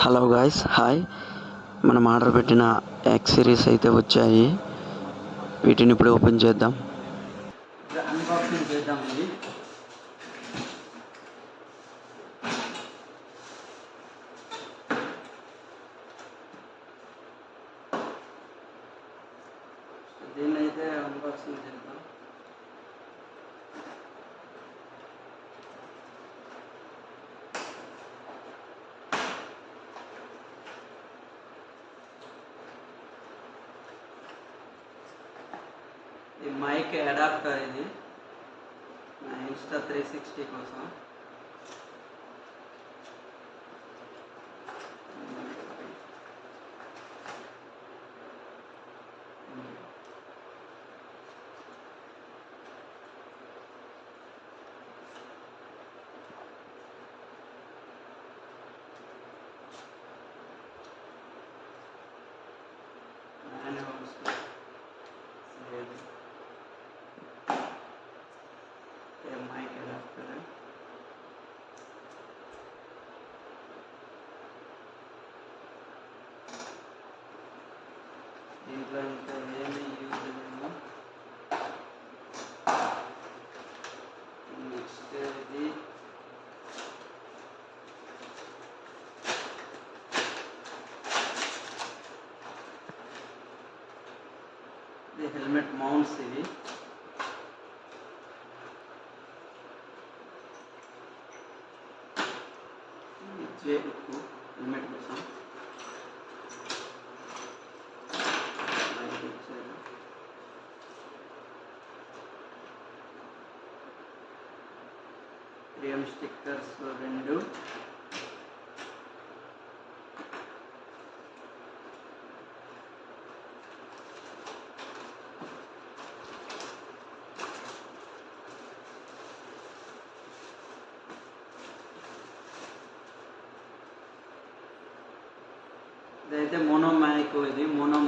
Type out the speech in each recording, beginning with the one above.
Hello guys hi మనం order పెట్టిన X series అయితే వచ్చాయి. వీటిని ఇప్పుడు ఓపెన్ చేద్దాం అన్బాక్సింగ్ చేద్దాం ఇది దీన్ని అయితే అన్బాక్సింగ్ చేద్దాం ఈ మైక్ అడాప్టర్ ఇది నా ఇన్స్టా త్రీ సిక్స్టీ కోసం మాన్యువల్స్ లేదు ఏ మైక్ అడాప్టర్ దీంట్లో ఇంకా ఏమి యూజ్ లేదు నెక్స్ట్ ఇది ఇది హెల్మెట్ మౌంట్స్ ఇవి ఇది జేబుకు హెల్మెట్ కోసం లైట్ ఇచ్చారు. ఫ్రేమ్ స్టిక్కర్స్ రెండు ఇదైతే మోనో మైక్ ఇది mono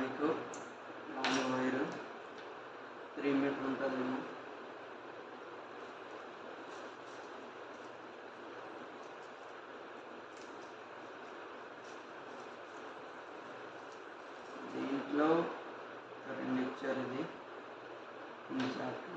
mic long wire three metre ఉంటుందేమో. దీంట్లో రెండు ఇచ్చారు ఇది. ఇన్సాట్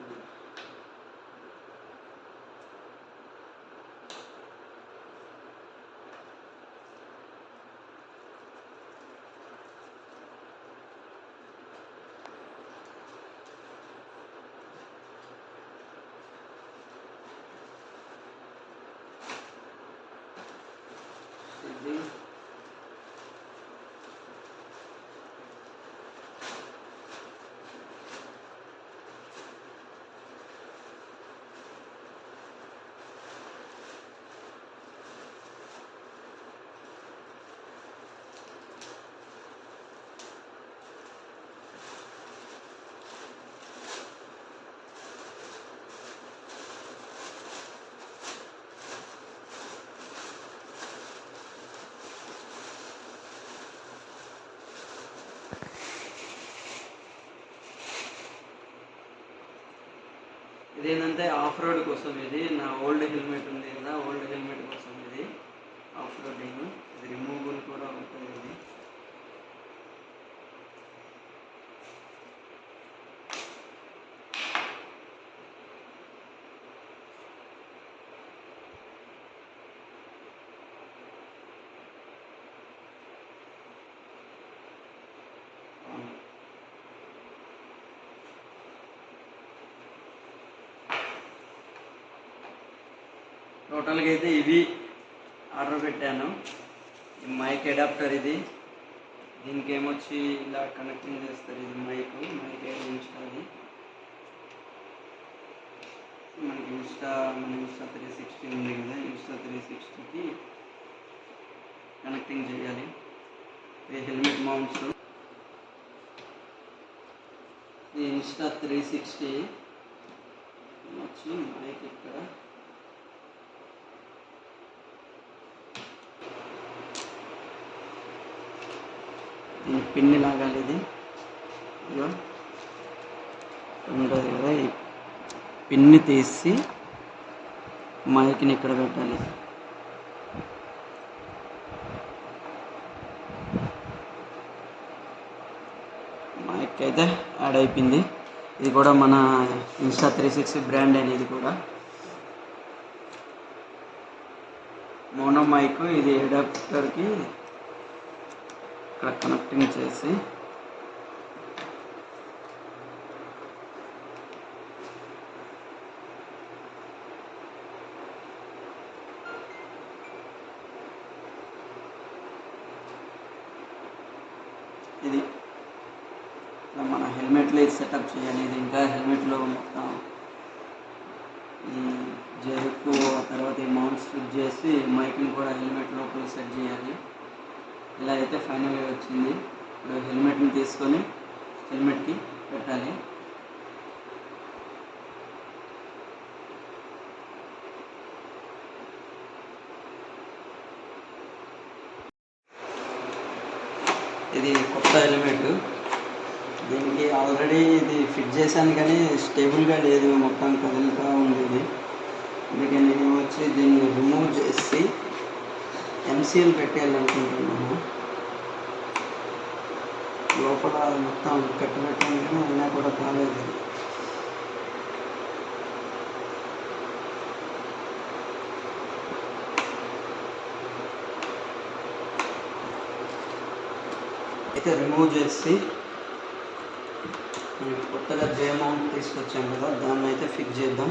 ఇది. ఇదేంటంటే ఆఫ్ రోడ్ కోసం ఇది. నా ఓల్డ్ హెల్మెట్ ఉంది కదా ఓల్డ్ హెల్మెట్ కోసం ఇది. ఆఫ్ రోడింగ్ ఇది రిమూవబుల్ కూడా ఉంటుంది ఇది. టోటల్గా అయితే ఇది ఆర్డర్ పెట్టాను. ఈ మైక్ అడాప్టర్ ఇది. దీనికి ఏమొచ్చి ఇలా కనెక్టింగ్ చేస్తారు ఇది మైక్. మైక్ అది మనకి ఇన్స్టా మన ఇన్స్టా త్రీ సిక్స్టీ ఉంది కదా ఇన్స్టా త్రీ సిక్స్టీకి కనెక్టింగ్ చేయాలి. Helmet mounts. Insta three sixty. వచ్చి మైక్ ఇక్కడ? పిన్ని లాగాలి ఇది. ఇదిగో. ఉంటుంది కదా ఈ పిన్ని తీసి మైక్ని ఇక్కడ పెట్టాలి. మైక్ అయితే యాడ్ అయిపోయింది. ఇది కూడా మన ఇన్స్టా త్రీ సిక్స్టీ బ్రాండ్ అనేది కూడా. మోనో మైక్ ఇది అడాప్టర్కి ఇక్కడ కనెక్టింగ్ చేసి. ఇది ఇలా మన హెల్మెట్లో సెటప్ చేయాలి. ఇది ఇంకా హెల్మెట్లో మొత్తం ఈ జరుపు ఆ తర్వాత ఈ మౌంట్స్ ఫిట్ చేసి మైక్ని కూడా హెల్మెట్ లోపల సెట్ చేయాలి. ఇలా అయితే ఫైనల్గా వచ్చింది. ఇప్పుడు హెల్మెట్ని తీసుకొని హెల్మెట్కి పెట్టాలి. ఇది కొత్త హెల్మెట్ దీనికి ఆల్రెడీ ఇది ఫిట్ చేశాను కానీ స్టేబుల్గా లేదు. మొత్తం కదులుతూ ఉంది ఇది. అందుకే నేను వచ్చి దీన్ని రిమూవ్ చేసి ఎంసీఎల్ పెట్టేయాలనుకుంటున్నాము. లోపల మొత్తం కట్టు కానీ అయినా కూడా కాలేదు అయితే రిమూవ్ చేసి కొత్తగా జే అమౌంట్ తీసుకొచ్చాం కదా దాన్ని అయితే ఫిక్స్ చేద్దాం.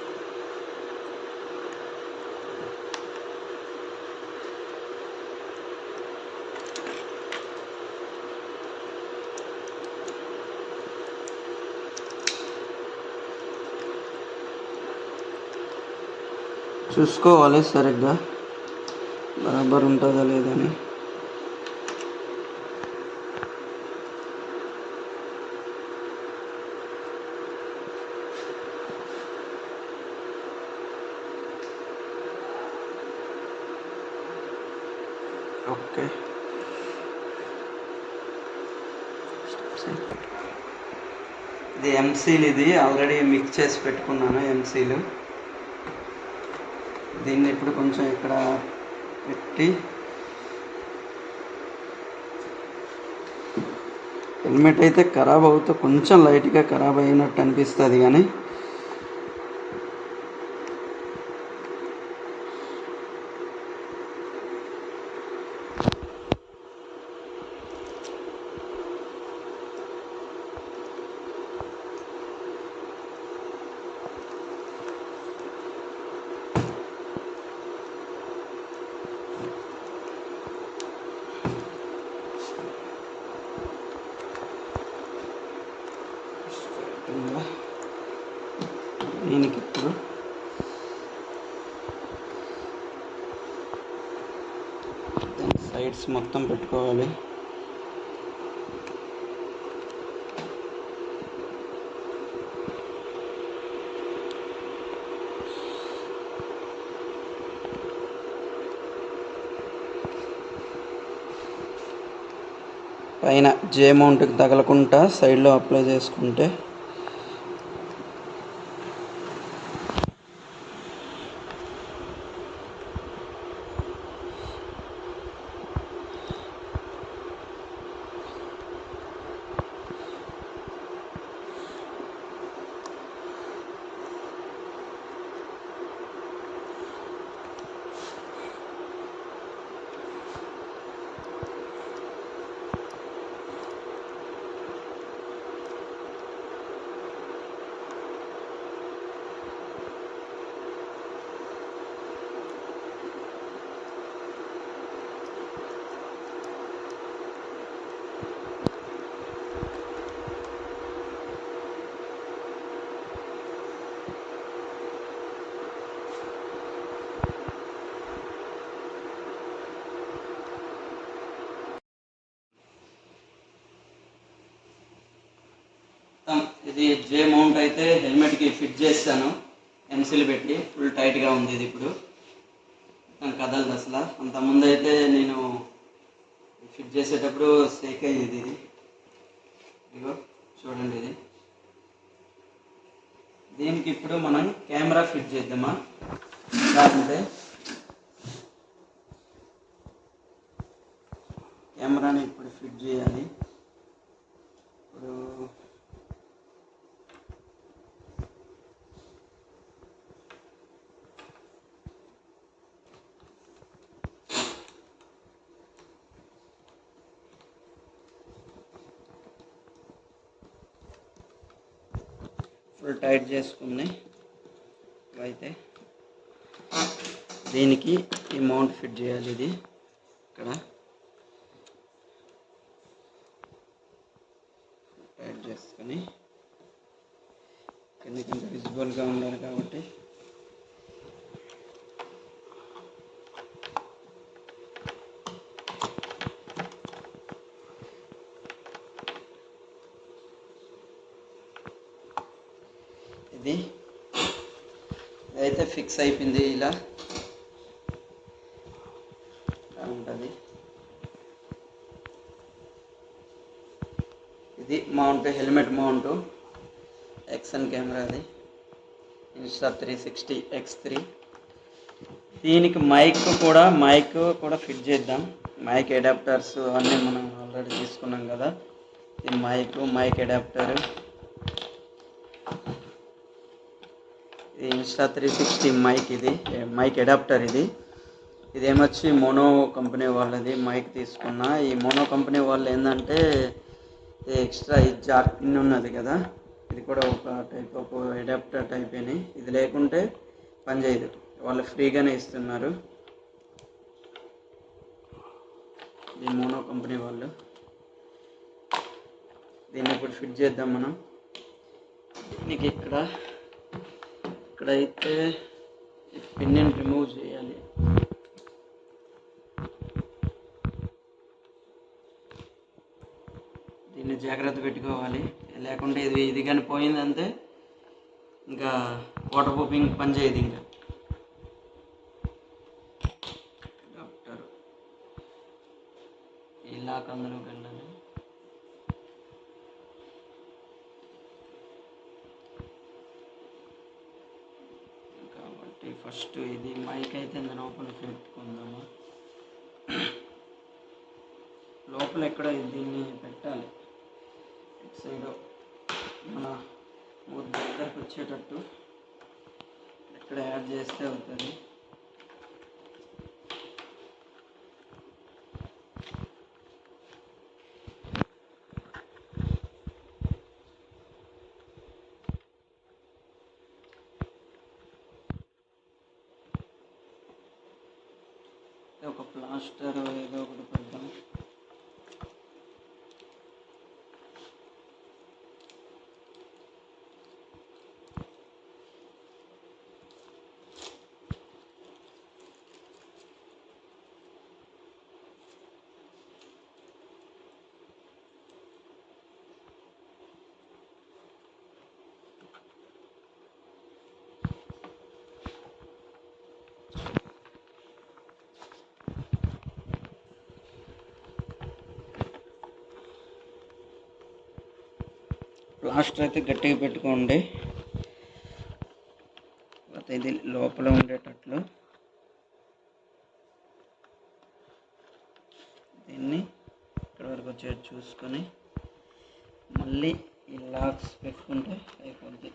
చూసుకోవాలి సరిగ్గా. బరాబర్ ఉంటుందా లేదని ఓకే. ఇది ఎంసీలు ఇది. ఆల్రెడీ మిక్స్ చేసి పెట్టుకున్నాను ఎంసీలు దీన్ని ఇప్పుడు కొంచెం ఇక్కడ పెట్టి హెల్మెట్ అయితే ఖరాబ్ అవుతూ కొంచెం లైట్గా ఖరాబ్ అయినట్టు అనిపిస్తుంది కానీ ఇంకా దీనికి ఇప్పుడు సైడ్స్ మొత్తం పెట్టుకోవాలి. పైన జే మౌంట్కి తగలకుండా సైడ్లో అప్లై చేసుకుంటే ఇది జే మౌంట్ అయితే హెల్మెట్కి ఫిట్ చేస్తాను. ఎన్సిల్ పెట్టి ఫుల్ టైట్గా ఉంది ఇది ఇప్పుడు. నాకు కదలదు అసలు. అంతకుముందు అయితే నేను ఫిట్ చేసేటప్పుడు సేక్ అయ్యేది ఇది. ఇదిగో చూడండి ఇది. దీనికి ఇప్పుడు మనం కెమెరా ఫిట్ చేద్దామా? లేకుంటే కెమెరాని ఇప్పుడు ఫిట్ చేయాలి ఇప్పుడు ఫుల్ టైట్ చేసుకున్నాయి. అయితే దీనికి ఈ మౌంట్ ఫిట్ చేయాలి ఇది ఇక్కడ టైట్ చేసుకొని కిందకి విజిబుల్గా ఉండాలి కాబట్టి ఇది అయితే ఫిక్స్ అయిపోయింది ఇలా. ఉంటుంది. ఇది mount helmet mount action camera అది. Insta three sixty X three దీనికి మైక్ కూడా మైక్ కూడా ఫిట్ చేద్దాం. మైక్ అడాప్టర్స్ అన్నీ మనం ఆల్రెడీ తీసుకున్నాం కదా. ఈ మైక్ మైక్ అడాప్టర్ ఇది ఇన్స్టా త్రీ సిక్స్టీ మైక్ ఇది. మైక్ అడాప్టర్ ఇది. ఇదేమొచ్చి మోనో కంపెనీ వాళ్ళది మైక్ తీసుకున్న. ఈ మోనో కంపెనీ వాళ్ళు ఏంటంటే ఎక్స్ట్రా ఈ జార్ పిన్ ఉన్నది కదా. ఇది కూడా ఒక టైప్ ఆఫ్ అడాప్టర్ టైప్ అని ఇది లేకుంటే పనిచేయదు వాళ్ళు ఫ్రీగానే ఇస్తున్నారు. ఈ మోనో కంపెనీ వాళ్ళు. దీన్ని ఇప్పుడు ఫిట్ చేద్దాం మనం. దీనికి ఇక్కడ ఇక్కడైతే పిన్ని రిమూవ్ చేయాలి. దీన్ని జాగ్రత్త పెట్టుకోవాలి. లేకుంటే ఇది ఇది కానీ పోయిందంటే ఇంకా వాటర్ ప్రూఫింగ్ పని చేయదు ఇంకా డాక్టర్ ఈ లాక్ అందులోకి వెళ్ళాలి కాబట్టి ఫస్ట్ ఇది మైక్ అయితే ఇంత లోపల పెట్టుకుందాము లోపల ఎక్కడ దీన్ని పెట్టాలి. ఇటు సైడ్ మన దగ్గరకు వచ్చేటట్టు ఇక్కడ యాడ్ చేస్తే అవుతుంది. ఒక ప్లాస్టర్ ఏదో ఒకటి పెడతాం ప్లాస్టర్ అయితే గట్టిగా పెట్టుకోండి. ఇది లోపల ఉండేటట్లు. దీన్ని ఇక్కడ వరకు వచ్చేది చూసుకొని మళ్ళీ ఈ లాక్స్ పెట్టుకుంటే అయిపోద్ది.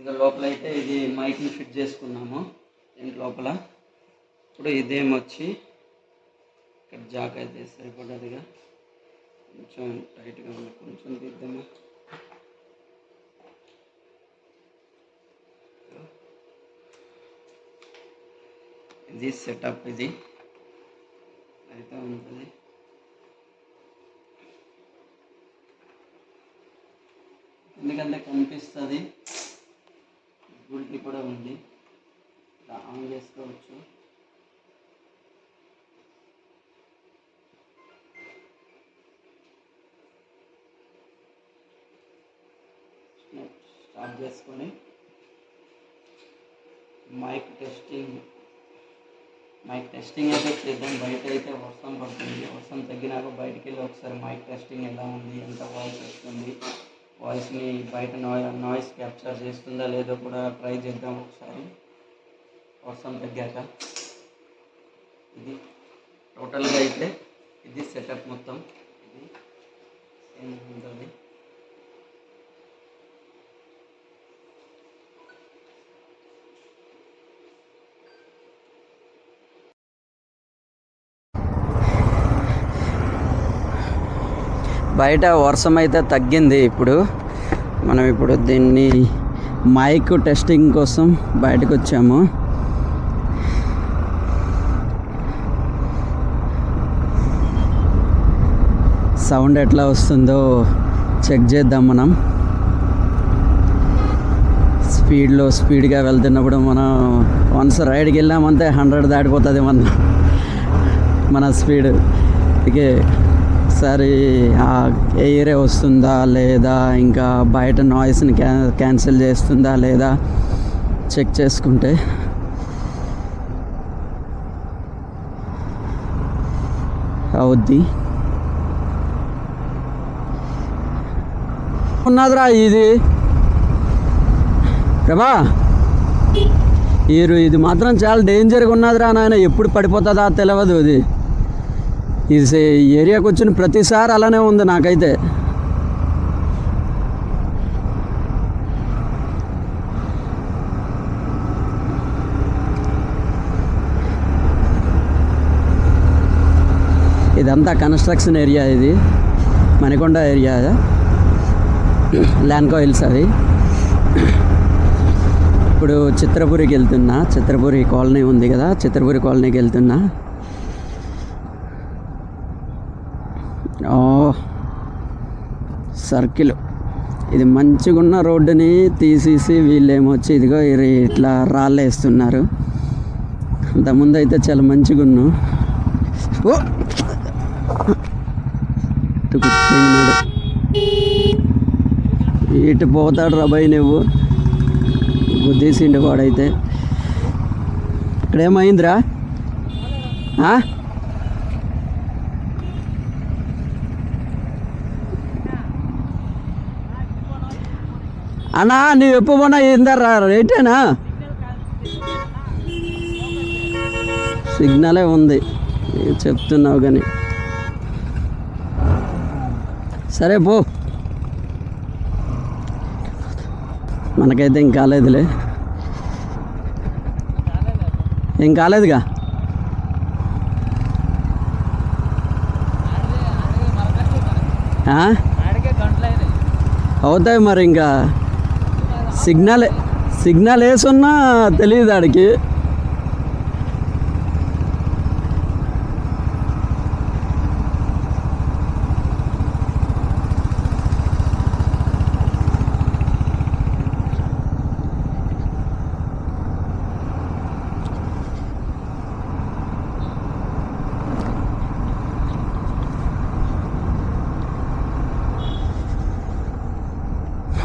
ఇంకా లోపల అయితే ఇది మైక్ని ఫిట్ చేసుకున్నాము. దీని లోపల ఇప్పుడు ఇదేమొచ్చి ఇక్కడ జాక్ అయితే సరిపడదుగా. కొంచెం టైట్గా ఉంది. కొంచెం తీద్దాము? ఇది సెటప్ ఇది. అయితే ఉంటుంది. ఎందుకంటే కనిపిస్తుంది గుడ్డి కూడా ఉంది. ఇలా ఆన్ చేసుకోవచ్చు. స్టార్ట్ చేసుకొని మైక్ టెస్టింగ్. మైక్ టెస్టింగ్ అయితే చేద్దాం. బయట అయితే వర్షం పడుతుంది. వర్షం తగ్గినాక బయటికి వెళ్ళి ఒకసారి మైక్ టెస్టింగ్ ఎలా ఉంది? ఎంత వాయిస్ వస్తుంది? వాయిస్ని బయట నాయి నాయిస్ క్యాప్చర్ చేస్తుందా లేదో కూడా ట్రై చేద్దాం ఒకసారి. వర్షం తగ్గాక. ఇది టోటల్గా అయితే ఇది సెటప్ మొత్తం. ఇది సేమ్ ఉంటుంది? బయట వర్షం అయితే తగ్గింది ఇప్పుడు. మనం ఇప్పుడు దీన్ని మైక్ టెస్టింగ్ కోసం బయటకు వచ్చాము. సౌండ్ ఎట్లా వస్తుందో చెక్ చేద్దాం మనం. స్పీడ్లో స్పీడ్గా వెళ్తున్నప్పుడు మనం వన్స్ రైడ్కి వెళ్ళామంటే హండ్రెడ్ దాటిపోతుంది మన మన స్పీడ్ అందుకే ఒకసారి ఆ ఎయిరే వస్తుందా లేదా? ఇంకా బయట నాయిస్ని క్యా క్యాన్సిల్ చేస్తుందా లేదా? చెక్ చేసుకుంటే. అవుద్ది. ఉన్నదిరా ఇది. ప్రభా! ఈరు ఇది మాత్రం చాలా డేంజర్గా ఉన్నదిరా నాయన. ఎప్పుడు పడిపోతుందా తెలియదు ఇది ఈ ఏరియాకి వచ్చిన ప్రతిసారి అలానే ఉంది నాకైతే. ఇదంతా కన్స్ట్రక్షన్ ఏరియా ఇది. మణికొండ ఏరియా ల్యాండ్కో హిల్స్ అది ఇప్పుడు చిత్రపురికి వెళ్తున్నా. చిత్రపురి కాలనీ ఉంది కదా. చిత్రపురి కాలనీకి వెళ్తున్నా ఓ సర్కిల్. ఇది మంచిగా ఉన్న రోడ్డుని తీసేసి వీళ్ళేమొచ్చి ఇదిగో ఇట్లా రాళ్ళు వేస్తున్నారు అంతకుముందు అయితే చాలా మంచిగా ఉన్నాం ఓ! ఇటు ఇటు పోతాడు రబాయి నువ్వు. గుద్దేసిండు వాడైతే. ఇక్కడ అన్నా నువ్వు ఎప్పుడు పోనా? ఏందరా రేటేనా? సిగ్నలే ఉంది. చెప్తున్నావు కానీ సరే పో. మనకైతే ఏం కాలేదులే. ఏం కాలేదుగా? అవుతాయి మరి ఇంకా సిగ్నల్ సిగ్నల్ వేసున్నా తెలియదు ఆడికి.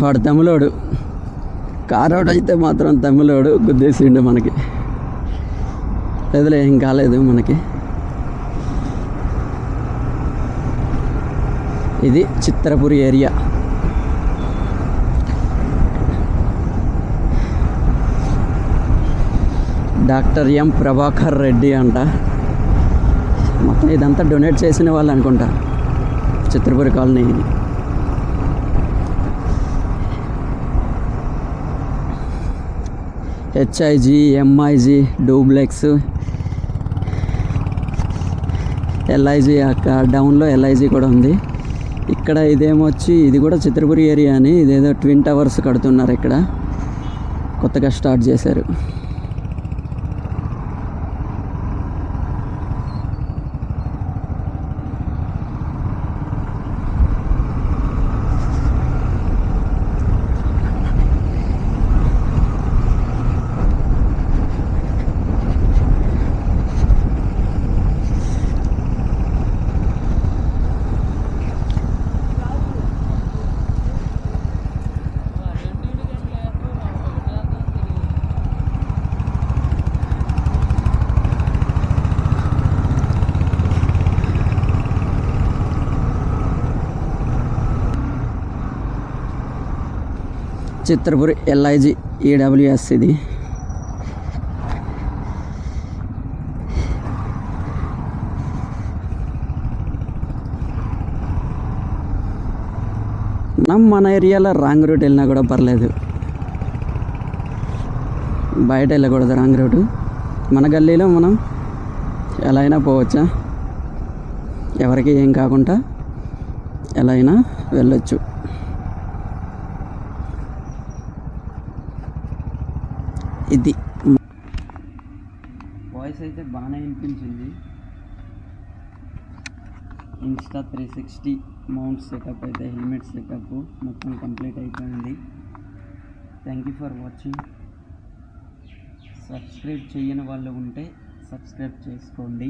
వాడు తమిళోడు కారోడు అయితే మాత్రం తమిళోడు గుద్దేసిండు మనకి. లేదులే ఏం కాలేదు మనకి. ఇది Chitrapuri area. Doctor M Prabhakar Reddy అంట. మొత్తం ఇదంతా డొనేట్ చేసిన వాళ్ళు అనుకుంటా. Chitrapuri colony HIG MIG duplex LIG అక్కడ డౌన్లో ఎల్ఐజి కూడా ఉంది. ఇక్కడ ఇదేమొచ్చి ఇది కూడా చిత్రపురి ఏరియా అని ఇదేదో ట్విన్ టవర్స్ కడుతున్నారు ఇక్కడ. కొత్తగా స్టార్ట్ చేశారు. చిత్రపురి ఎల్ఐజి ఈడబ్ల్యూఎస్ ఇది. మనం మన ఏరియాలో రాంగ్ రూట్ వెళ్ళినా కూడా పర్లేదు. బయట వెళ్ళకూడదు రాంగ్ రూట్. మన గల్లీలో మనం ఎలా అయినా పోవచ్చా? ఎవరికి ఏం కాకుండా ఎలా అయినా వెళ్ళొచ్చు. ఇది. వాయిస్ అయితే బాగానే వినిపించింది. Insta three sixty mount setup అయితే హెల్మెట్ సెటప్ మొత్తం కంప్లీట్ అయిపోయింది. Thank you for watching subscribe చేయని వాళ్ళు ఉంటే సబ్స్క్రైబ్ చేసుకోండి.